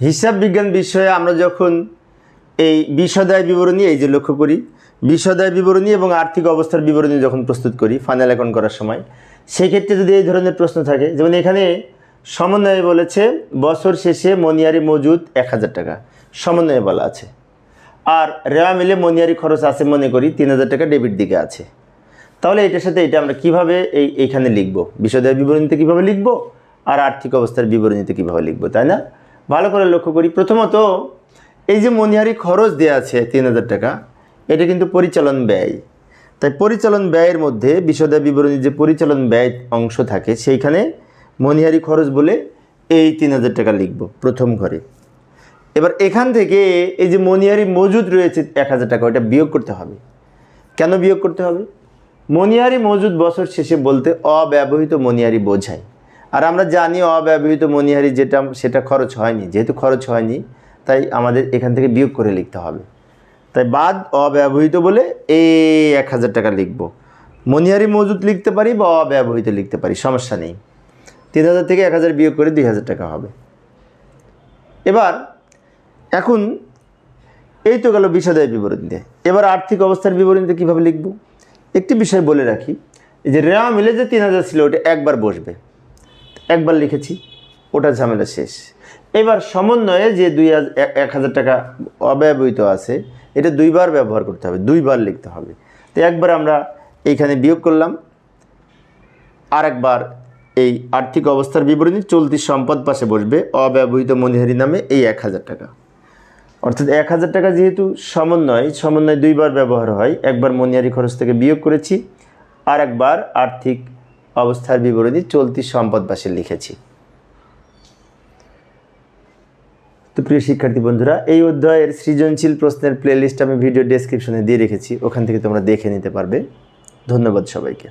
হিসাব বিজ্ঞান বিষয়ে আমরা যখন এই বিশদায় বিবরণী, এই যে লক্ষ্য করি বিশদায় বিবরণী এবং আর্থিক অবস্থার বিবরণী যখন প্রস্তুত করি ফাইনাল অ্যাকাউন্ট করার সময়, সেক্ষেত্রে যদি এই ধরনের প্রশ্ন থাকে, যেমন এখানে সমন্বয়ে বলেছে, বছর শেষে মনিয়ারি মজুদ এক হাজার টাকা, সমন্বয়ে বলা আছে। আর রেওয়া মিলে মনিয়ারি খরচ আছে মনে করি তিন হাজার টাকা ডেবিট দিকে আছে। তাহলে এটার সাথে এটা আমরা কীভাবে এই, এইখানে লিখব? বিষয়দায় বিবরণীতে কীভাবে লিখব? আর আর্থিক অবস্থার বিবরণীতে কীভাবে লিখব? তাই না? ভালো করে লক্ষ্য করি। প্রথমত, এই যে মনিহারি খরচ দেওয়া আছে তিন হাজার টাকা, এটা কিন্তু পরিচালন ব্যয়। তাই পরিচালন ব্যয়ের মধ্যে বিশদা বিবরণী যে পরিচালন ব্যয় অংশ থাকে, সেইখানে মনিহারি খরচ বলে এই তিন হাজার টাকা লিখব প্রথম ঘরে। এবার এখান থেকে এই যে মনিহারি মজুদ রয়েছে এক হাজার টাকা, ওটা বিয়োগ করতে হবে। কেন বিয়োগ করতে হবে? মনিহারি মজুদ বছর শেষে বলতে অব্যবহৃত মনিহারি বোঝায়। আর আমরা জানি অব্যবহৃত মনিহারি যেটা, সেটা খরচ হয়নি। যেহেতু খরচ হয়নি, তাই আমাদের এখান থেকে বিয়োগ করে লিখতে হবে। তাই বাদ অব্যবহৃত বলে এই এক হাজার টাকা লিখব। মনিহারি মজুদ লিখতে পারি বা অব্যবহৃত লিখতে পারি, সমস্যা নেই। তিন হাজার থেকে এক হাজার বিয়োগ করে দুই হাজার টাকা হবে। এবার, এখন এই তো গেল বিষয়দায় বিবরণীতে। এবার আর্থিক অবস্থার বিবরণীতে কীভাবে লিখব? একটি বিষয় বলে রাখি, যে রেওয়া মিলে যে তিন হাজার ছিল, ওটা একবার বসবে। একবার লিখেছি ওটা ঝামেলা শেষ। এবার সমন্বয়ে যে দুই এক হাজার টাকা অব্যবহৃত আছে, এটা দুইবার ব্যবহার করতে হবে, দুইবার লিখতে হবে। তো একবার আমরা এইখানে বিয়োগ করলাম, আরেকবার এই আর্থিক অবস্থার বিবরণী চলতি সম্পদ পাশে বসবে অব্যবহৃত মনিহারি নামে এই এক হাজার টাকা। অর্থাৎ এক হাজার টাকা যেহেতু সমন্বয় সমন্বয় দুইবার ব্যবহার হয়, একবার মনিহারি খরচ থেকে বিয়োগ করেছি আর একবার আর্থিক অবস্থার বিবরণী চলতি সম্পদ পাশে লিখেছি। তো প্রিয় শিক্ষার্থী বন্ধুরা, এই অধ্যায়ের সৃজনশীল প্রশ্নের প্লেলিস্ট আমি ভিডিও ডেসক্রিপশনে দিয়ে রেখেছি। ওখান থেকে তোমরা দেখে নিতে পারবে। ধন্যবাদ সবাইকে।